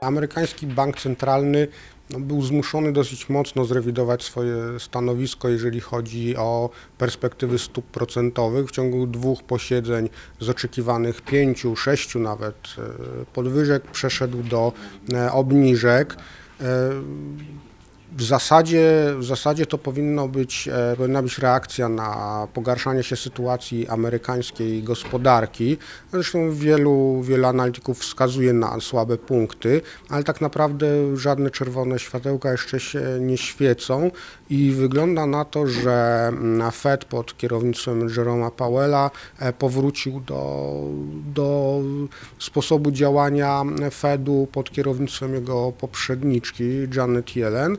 Amerykański bank centralny no, był zmuszony dosyć mocno zrewidować swoje stanowisko, jeżeli chodzi o perspektywy stóp procentowych. W ciągu dwóch posiedzeń z oczekiwanych pięciu, sześciu nawet e, podwyżek przeszedł do e, obniżek. W zasadzie, w zasadzie to powinno być, e, powinna być reakcja na pogarszanie się sytuacji amerykańskiej gospodarki. Zresztą wielu, wielu analityków wskazuje na słabe punkty, ale tak naprawdę żadne czerwone światełka jeszcze się nie świecą i wygląda na to, że mm, Fed pod kierownictwem Jeroma Powella e, powrócił do, do sposobu działania Fedu pod kierownictwem jego poprzedniczki Janet Yellen,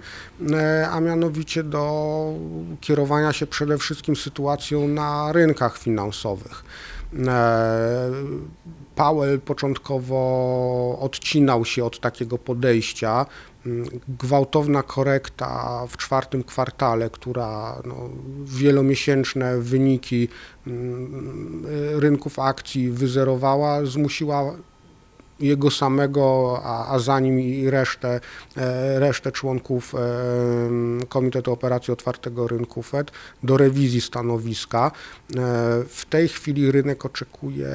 a mianowicie do kierowania się przede wszystkim sytuacją na rynkach finansowych. E, Powell początkowo odcinał się od takiego podejścia. Mm, Gwałtowna korekta w czwartym kwartale, która no, wielomiesięczne wyniki mm, rynków akcji wyzerowała, zmusiła jego samego, a, a za nim i resztę, e, resztę członków e, Komitetu Operacji Otwartego Rynku Fed do rewizji stanowiska. E, W tej chwili rynek oczekuje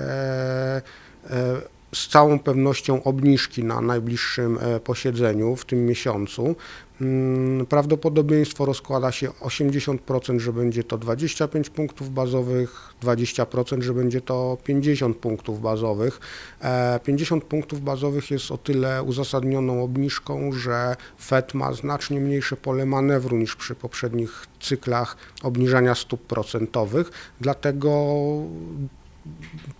z całą pewnością obniżki na najbliższym e, posiedzeniu w tym miesiącu. Mm, Prawdopodobieństwo rozkłada się 80%, że będzie to 25 punktów bazowych, 20%, że będzie to 50 punktów bazowych. E, 50 punktów bazowych jest o tyle uzasadnioną obniżką, że Fed ma znacznie mniejsze pole manewru niż przy poprzednich cyklach obniżania stóp procentowych, dlatego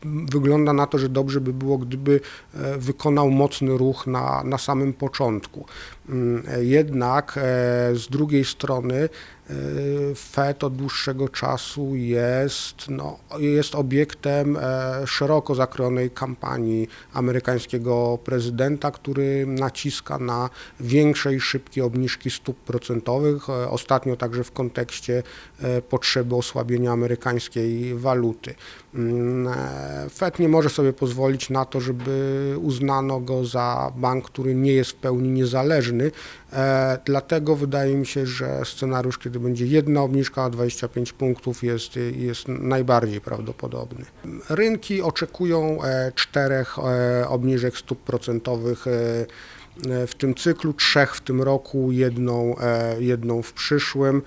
wygląda na to, że dobrze by było, gdyby e, wykonał mocny ruch na, na samym początku. Mm, Jednak e, z drugiej strony e, Fed od dłuższego czasu jest, no, jest obiektem e, szeroko zakrojonej kampanii amerykańskiego prezydenta, który naciska na większe i szybkie obniżki stóp procentowych, ostatnio także w kontekście potrzeby osłabienia amerykańskiej waluty. Mm, Fed nie może sobie pozwolić na to, żeby uznano go za bank, który nie jest w pełni niezależny. E, Dlatego wydaje mi się, że scenariusz, kiedy będzie jedna obniżka na 25 punktów, jest, jest najbardziej prawdopodobny. Rynki oczekują e, czterech e, obniżek stóp procentowych. w tym cyklu, trzech w tym roku, jedną, jedną w przyszłym.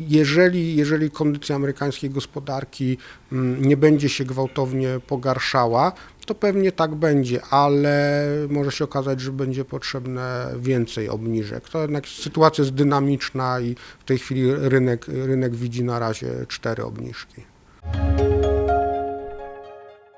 Jeżeli, jeżeli kondycja amerykańskiej gospodarki mm, nie będzie się gwałtownie pogarszała, to pewnie tak będzie, ale może się okazać, że będzie potrzebne więcej obniżek. To jednak sytuacja jest dynamiczna i w tej chwili rynek, rynek widzi na razie cztery obniżki.